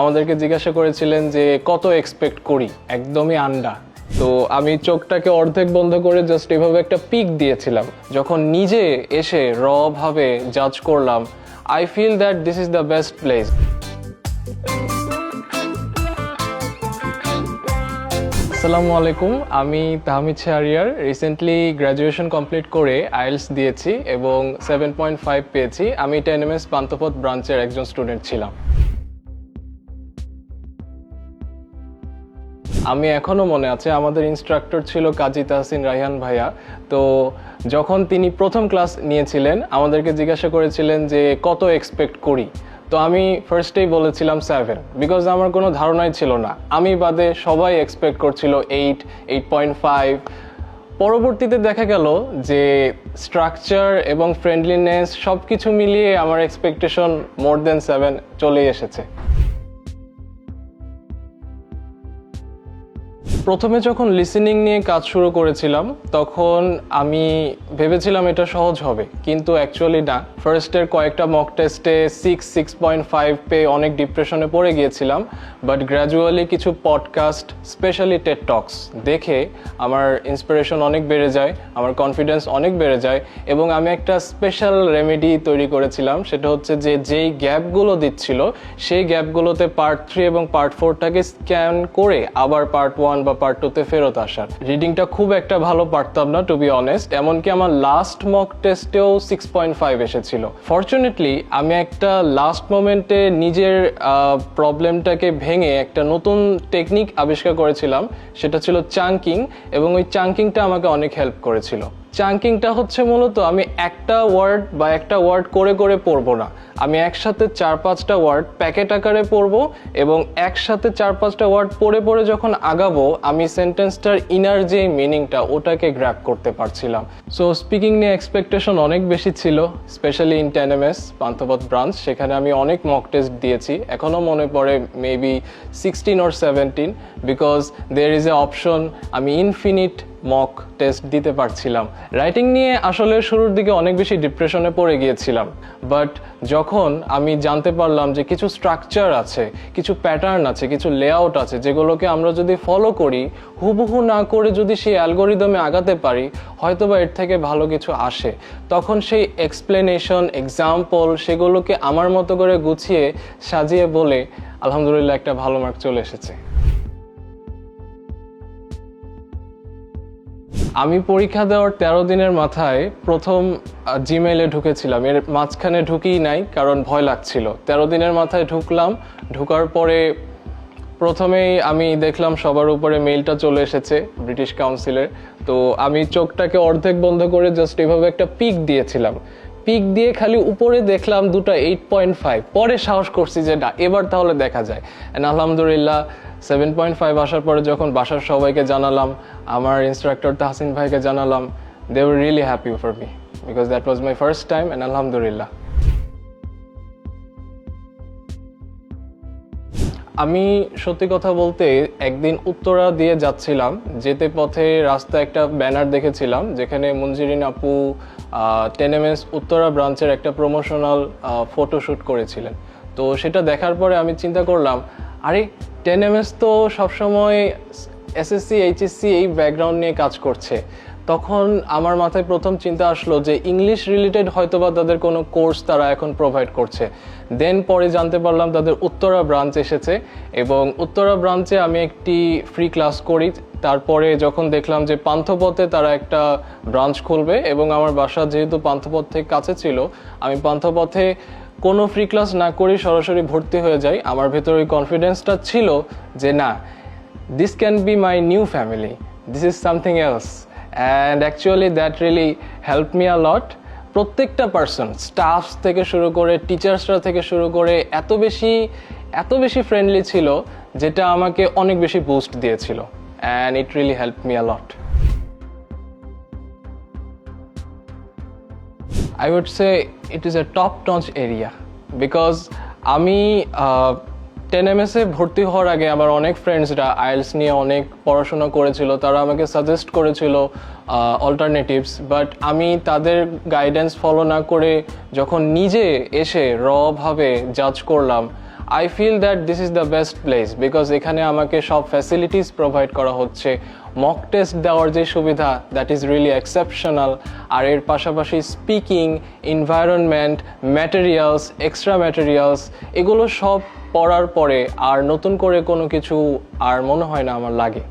আমাদেরকে জিজ্ঞাসা করেছিলেন যে কত এক্সপেক্ট করি? একদমই আন্ডা তো আমি চোখটাকে অর্ধেক বন্ধ করে জাস্ট এভাবে একটা পিক দিয়েছিলাম। যখন নিজে এসে র ভাবে জাজ করলাম I feel that this is the best place আসসালামু আলাইকুম, আমি Tahmid Shahriar. Recently graduation complete করে আইএলস দিয়েছি এবং সেভেন পয়েন্ট ফাইভ পেয়েছি। আমি টেন এম এস পান্তপথ ব্রাঞ্চের একজন স্টুডেন্ট ছিলাম। আমি এখনও মনে আছে, আমাদের ইনস্ট্রাক্টর ছিল কাজী তাহসিন রাইহান ভাইয়া। তো যখন তিনি প্রথম ক্লাস নিয়েছিলেন, আমাদেরকে জিজ্ঞাসা করেছিলেন যে, কত এক্সপেক্ট করি? তো আমি ফার্স্টেই বলেছিলাম সেভেন বিকজ আমার কোনো ধারণাই ছিল না। আমি বাদে সবাই এক্সপেক্ট করছিল এইট এইট পয়েন্ট ফাইভ পরবর্তীতে দেখা গেল যে স্ট্রাকচার এবং ফ্রেন্ডলিনেস সব কিছু মিলিয়ে আমার এক্সপেকটেশন মোর দেন সেভেন চলেই এসেছে। প্রথমে যখন লিসেনিং নিয়ে কাজ শুরু করেছিলাম, তখন আমি ভেবেছিলাম এটা সহজ হবে, কিন্তু অ্যাকচুয়ালি না। ফার্স্টের কয়েকটা মক টেস্টে সিক্স সিক্স পয়েন্ট ফাইভ পেয়ে অনেক ডিপ্রেশনে পড়ে গিয়েছিলাম বাট গ্র্যাজুয়ালি কিছু পডকাস্ট স্পেশালি টেট টক্স দেখে আমার ইন্সপিরেশন অনেক বেড়ে যায়, আমার কনফিডেন্স অনেক বেড়ে যায়, এবং আমি একটা স্পেশাল রেমেডি তৈরি করেছিলাম, সেটা হচ্ছে যে যেই গ্যাপগুলো দিচ্ছিল, সেই গ্যাপগুলোতে পার্ট থ্রি এবং পার্ট ফোরটাকে স্ক্যান করে আবার পার্ট ওয়ান বা পার্ট টুতে ফেরত আসার। রিডিংটা খুব একটা ভালো পারতাম না টু বি অনেস্ট এমনকি আমার লাস্ট মক টেস্টেও সিক্স পয়েন্ট ফাইভ এসেছিল ফর্চুনেটলি আমি একটা লাস্ট মোমেন্টে নিজের প্রবলেমটাকে ভেঙে একটা নতুন টেকনিক আবিষ্কার করেছিলাম। সেটা ছিল চাঙ্কিং এবং ওই চাঙ্কিংটা আমাকে অনেক হেল্প করেছিল। চাঙ্কিংটা হচ্ছে মূলত আমি একটা ওয়ার্ড বা একটা ওয়ার্ড করে করে পড়ব না। আমি একসাথে চার পাঁচটা ওয়ার্ড প্যাকেট আকারে পড়ব এবং একসাথে চার পাঁচটা ওয়ার্ড পড়ে পড়ে যখন আগাবো, আমি সেন্টেন্সটার ইনার যে মিনিংটা ওটাকে গ্র্যাপ করতে পারছিলাম। সো স্পিকিং নিয়ে এক্সপেকটেশন অনেক বেশি ছিল specially in ten M S Panthapath branch সেখানে আমি অনেক মক টেস্ট দিয়েছি। এখনও মনে পড়ে maybe sixteen or seventeen because there is a option আমি ইনফিনিট মক টেস্ট দিতে পারছিলাম। রাইটিং নিয়ে আসলে শুরুর দিকে অনেক বেশি ডিপ্রেশনে পড়ে গিয়েছিলাম। বাট যখন আমি জানতে পারলাম যে কিছু স্ট্রাকচার আছে, কিছু প্যাটার্ন আছে, কিছু লেআউট আছে, যেগুলোকে আমরা যদি ফলো করি, হুবহু না করে যদি সেই অ্যালগোরিদমে আগাতে পারি, হয়তোবা এর থেকে ভালো কিছু আসে। তখন সেই এক্সপ্লেনেশন এক্সাম্পল সেগুলোকে আমার মতো করে গুছিয়ে সাজিয়ে বলে আলহামদুলিল্লাহ একটা ভালো মার্ক চলে এসেছে। আমি পরীক্ষা দেওয়ার তেরো দিনের মাথায় প্রথম জিমেলে ঢুকেছিলাম। এর মাঝখানে ঢুকিই নাই, কারণ ভয় লাগছিল। তেরো দিনের মাথায় ঢুকলাম। ঢুকার পরে প্রথমেই আমি দেখলাম সবার উপরে মেইলটা চলে এসেছে ব্রিটিশ কাউন্সিলের তো আমি চোখটাকে অর্ধেক বন্ধ করে জাস্ট এভাবে একটা পিক দিয়েছিলাম। পিক দিয়ে খালি উপরে দেখলাম দুটো এইট পয়েন্ট ফাইভ পরে সাহস করছি যে না, এবার তাহলে দেখা যায়। অ্যান্ড আলহামদুলিল্লাহ সেভেন পয়েন্ট ফাইভ আসার পরে যখন বাসার সবাইকে জানালাম, আমার ইনস্ট্রাক্টর তাহসিন ভাইকে জানালাম they were really happy for me because that was my first time and আলহামদুলিল্লাহ। আমি সত্যি কথা বলতে একদিন উত্তরা দিয়ে যাচ্ছিলাম, যেতে পথে রাস্তায় একটা ব্যানার দেখেছিলাম, যেখানে মঞ্জিরিন আপু টেন উত্তরা ব্রাঞ্চের একটা প্রমোশনাল ফটোশ্যুট করেছিলেন। তো সেটা দেখার পরে আমি চিন্তা করলাম, আরে টেন এম এস তো সবসময় এসএসসি এইচএসসি এই ব্যাকগ্রাউন্ড নিয়ে কাজ করছে। তখন আমার মাথায় প্রথম চিন্তা আসলো যে ইংলিশ রিলেটেড হয়তোবা তাদের কোনো কোর্স তারা এখন প্রোভাইড করছে। দেন পরে জানতে পারলাম তাদের উত্তরা ব্রাঞ্চ এসেছে এবং উত্তরা ব্রাঞ্চে আমি একটি ফ্রি ক্লাস করি। তারপরে যখন দেখলাম যে পান্থপথে তারা একটা ব্রাঞ্চ খুলবে এবং আমার বাসা যেহেতু পান্থপথ থেকে কাছে ছিল, আমি পান্থপথে কোনো ফ্রি ক্লাস না করেই সরাসরি ভর্তি হয়ে যাই। আমার ভেতর ওই কনফিডেন্সটা ছিল যে না this can be my new family this is something else and actually that really help me a lot প্রত্যেকটা পার্সন স্টাফ থেকে শুরু করে টিচার্সরা থেকে শুরু করে, এত বেশি এত বেশি ফ্রেন্ডলি ছিল, যেটা আমাকে অনেক বেশি বুস্ট দিয়েছিল. And it really help me a lot I would say it is a top notch area because আমি টেন এম এ ভর্তি হওয়ার আগে আমার অনেক ফ্রেন্ডসরা আইএলস নিয়ে অনেক পড়াশোনা করেছিল, তারা আমাকে সাজেস্ট করেছিল অল্টারনেটিভস বাট আমি তাদের গাইডেন্স ফলো না করে যখন নিজে এসে রভাবে জাজ করলাম I feel that this is the best place because এখানে আমাকে সব ফ্যাসিলিটিস প্রোভাইড করা হচ্ছে। মক টেস্ট দেওয়ার যে সুবিধা দ্যাট ইজ রিয়েলি এক্সেপশনাল আর এর পাশাপাশি speaking environment materials extra materials এগুলো সব পড়ার পরে আর নতুন করে কোনো কিছু আর মনে হয় না আমার লাগে।